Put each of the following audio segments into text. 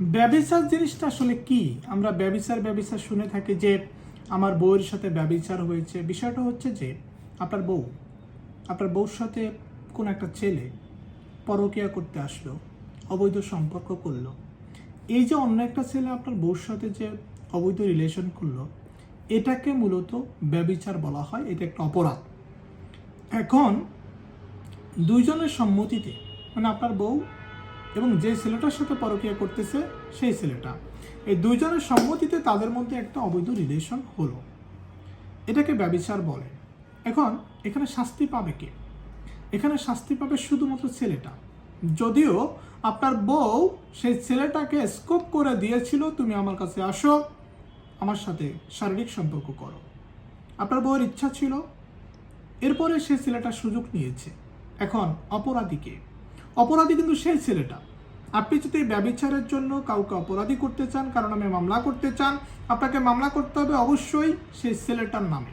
ব্যবিচার জিনিসটা আসলে কি? আমরা ব্যবিচার ব্যবিচার শুনে থাকি যে আমার বউয়ের সাথে ব্যবিচার হয়েছে। বিষয়টা হচ্ছে যে আপনার বউ, আপনার বউর সাথে কোন একটা ছেলে পরকিয়া করতে আসলো, অবৈধ সম্পর্ক করল। এই যে অন্য একটা ছেলে আপনার বউর সাথে যে অবৈধ রিলেশন করল, এটাকে মূলত ব্যবিচার বলা হয়, এটা একটা অপরাধ। এখন দুইজনের সম্মতিতে মানে আপনার বউ এবং যে ছেলেটার সাথে পরকিয়া করতেছে, সেই ছেলেটা। এই দুইজনের সম্মতিতে তাদের মধ্যে একটা অবৈধ রিলেশন হলো। এটাকে ব্যবিচার বলে। এখন, এখানে শাস্তি পাবে কে? এখানে শাস্তি পাবে শুধুমাত্র ছেলেটা। যদিও আপনার বউ সেই ছেলেটাকে স্কোপ করে দিয়েছিল, তুমি আমার কাছে আসো, আমার সাথে শারীরিক সম্পর্ক করো। আপনার বউয়ের ইচ্ছা ছিল। এরপরে সে ছেলেটা সুযোগ নিয়েছে। এখন অপরাধীকে অপরাধী কিন্তু সেই ছেলেটা। আপনি যদি ব্যবচারের জন্য কাউকে অপরাধী করতে চান কারণ আমি মামলা করতে চান, আপনাকে মামলা করতে হবে অবশ্যই সেই ছেলেটার নামে।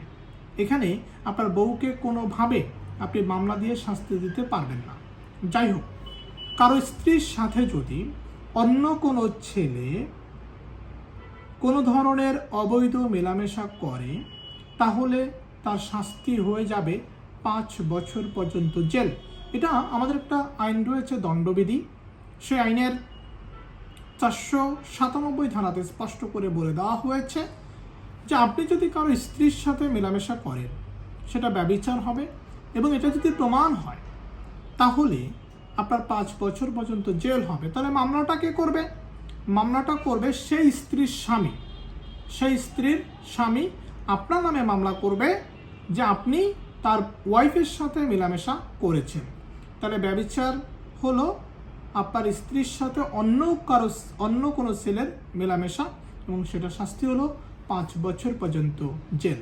এখানে আপনার বউকে কোনোভাবে আপনি মামলা দিয়ে শাস্তি দিতে পারবেন না। যাই হোক, কারও স্ত্রীর সাথে যদি অন্য কোনো ছেলে কোনো ধরনের অবৈধ মেলামেশা করে, তাহলে তার শাস্তি হয়ে যাবে পাঁচ বছর পর্যন্ত জেল। এটা আমাদের একটা আইন রয়েছে, দণ্ডবিধি। সেই আইনের চারশো সাতানব্বই ধারাতে স্পষ্ট করে বলে দেওয়া হয়েছে যে আপনি যদি কারও স্ত্রীর সাথে মেলামেশা করেন, সেটা ব্যবিচার হবে এবং এটা যদি প্রমাণ হয়, তাহলে আপনার পাঁচ বছর পর্যন্ত জেল হবে। তাহলে মামলাটা কে করবে? মামলাটা করবে সেই স্ত্রীর স্বামী। সেই স্ত্রীর স্বামী আপনার নামে মামলা করবে যে আপনি তার ওয়াইফের সাথে মেলামেশা করেছেন। তাহলে ব্যবিচার হলো আপনার স্ত্রীর সাথে অন্য কারও অন্য কোনো ছেলের মেলামেশা এবং সেটা শাস্তি হলো পাঁচ বছর পর্যন্ত জেল।